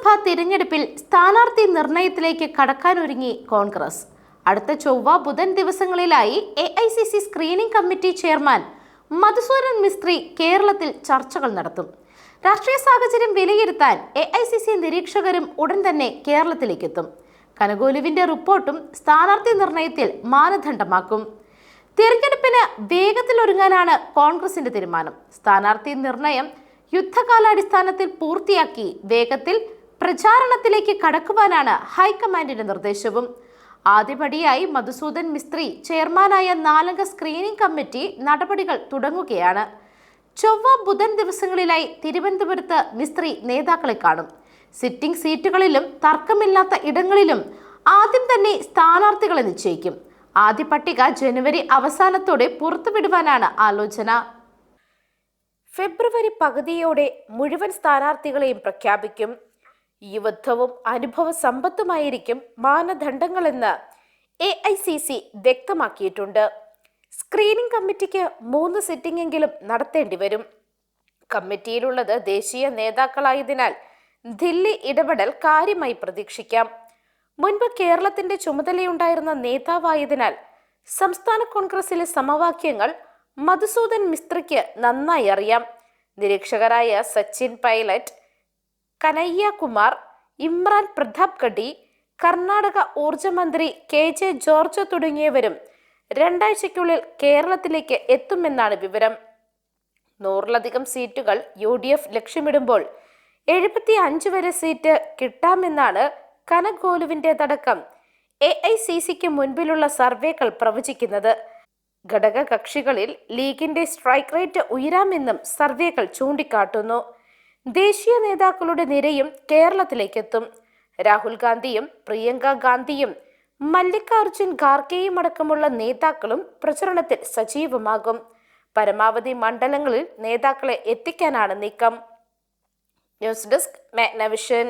നിയമസഭാ തിരഞ്ഞെടുപ്പിൽ സ്ഥാനാർത്ഥി നിർണയത്തിലേക്ക് കടക്കാനൊരുങ്ങി കോൺഗ്രസ്. അടുത്ത ചൊവ്വ ബുധൻ ദിവസങ്ങളിലായി A I C C screening committee chairman Madhusudan Mistry കേരളത്തിൽ ചർച്ചകൾ നടത്തും. രാഷ്ട്രീയ സാഹചര്യം വിലയിരുത്താൻ എ ഐ സി സി നിരീക്ഷകരും ഉടൻ തന്നെ കേരളത്തിലേക്കെത്തും. കനകോലുവിന്റെ റിപ്പോർട്ടും സ്ഥാനാർത്ഥി നിർണയത്തിൽ മാനദണ്ഡമാക്കും. തിരഞ്ഞെടുപ്പിന് വേഗത്തിലൊരുങ്ങാനാണ് കോൺഗ്രസിന്റെ തീരുമാനം. സ്ഥാനാർത്ഥി നിർണയം യുദ്ധകാലാടിസ്ഥാനത്തിൽ പൂർത്തിയാക്കി വേഗത്തിൽ പ്രചാരണത്തിലേക്ക് കടക്കുവാനാണ് ഹൈക്കമാൻഡിന്റെ നിർദ്ദേശവും. ആദ്യപടിയായി മധുസൂദൻ മിസ്ത്രി ചെയർമാനായ നാലംഗ സ്ക്രീനിംഗ് കമ്മിറ്റി നടപടികൾ തുടങ്ങുകയാണ്. ചൊവ്വ ബുധൻ ദിവസങ്ങളിലായി തിരുവനന്തപുരത്ത് മിസ്ത്രി നേതാക്കളെ കാണും. സിറ്റിംഗ് സീറ്റുകളിലും തർക്കമില്ലാത്ത ഇടങ്ങളിലും ആദ്യം തന്നെ സ്ഥാനാർത്ഥികളെ നിശ്ചയിക്കും. ആദ്യ പട്ടിക ജനുവരി അവസാനത്തോടെ പുറത്തുവിടുവാനാണ് ആലോചന. ഫെബ്രുവരി പകുതിയോടെ മുഴുവൻ സ്ഥാനാർത്ഥികളെയും പ്രഖ്യാപിക്കും. യുവത്വവും അനുഭവ സമ്പത്തുമായിരിക്കും മാനദണ്ഡങ്ങളെന്ന് എ ഐ സി സി വ്യക്തമാക്കിയിട്ടുണ്ട്. സ്ക്രീനിംഗ് കമ്മിറ്റിക്ക് മൂന്ന് സിറ്റിംഗെങ്കിലും നടത്തേണ്ടി വരും. കമ്മിറ്റിയിലുള്ളത് ദേശീയ നേതാക്കളായതിനാൽ ദില്ലി ഇടപെടൽ കാര്യമായി പ്രതീക്ഷിക്കാം. മുൻപ് കേരളത്തിന്റെ ചുമതലയുണ്ടായിരുന്ന നേതാവായതിനാൽ സംസ്ഥാന കോൺഗ്രസിലെ സമവാക്യങ്ങൾ മധുസൂദൻ മിസ്ത്രിക്ക് നന്നായി അറിയാം. നിരീക്ഷകരായ സച്ചിൻ പൈലറ്റ് കനയ്യ കുമാർ ഇമ്രാൻ പ്രതാപ് കടി കർണാടക ഊർജമന്ത്രി കെ ജെ ജോർജ് തുടങ്ങിയവരും രണ്ടാഴ്ചയ്ക്കുള്ളിൽ കേരളത്തിലേക്ക് എത്തുമെന്നാണ് വിവരം. നൂറിലധികം സീറ്റുകൾ യു ഡി എഫ് ലക്ഷ്യമിടുമ്പോൾ എഴുപത്തി അഞ്ച് വരെ സീറ്റ് കിട്ടാമെന്നാണ് കനക് ഗോലുവിന്റെതടക്കം എ ഐ സി സിക്ക് മുൻപിലുള്ള സർവേകൾ പ്രവചിക്കുന്നത്. ഘടക കക്ഷികളിൽ ലീഗിന്റെ സ്ട്രൈക്ക് റേറ്റ് ഉയരാമെന്നും സർവേകൾ ചൂണ്ടിക്കാട്ടുന്നു. ദേശീയ നേതാക്കളുടെ നിരയും കേരളത്തിലേക്കെത്തും. രാഹുൽ ഗാന്ധിയും പ്രിയങ്ക ഗാന്ധിയും മല്ലികാർജുൻ ഖാർഗെയും അടക്കമുള്ള നേതാക്കളും പ്രചരണത്തിൽ സജീവമാകും. പരമാവധി മണ്ഡലങ്ങളിൽ നേതാക്കളെ എത്തിക്കാനാണ് നീക്കം. News desk Magnavision.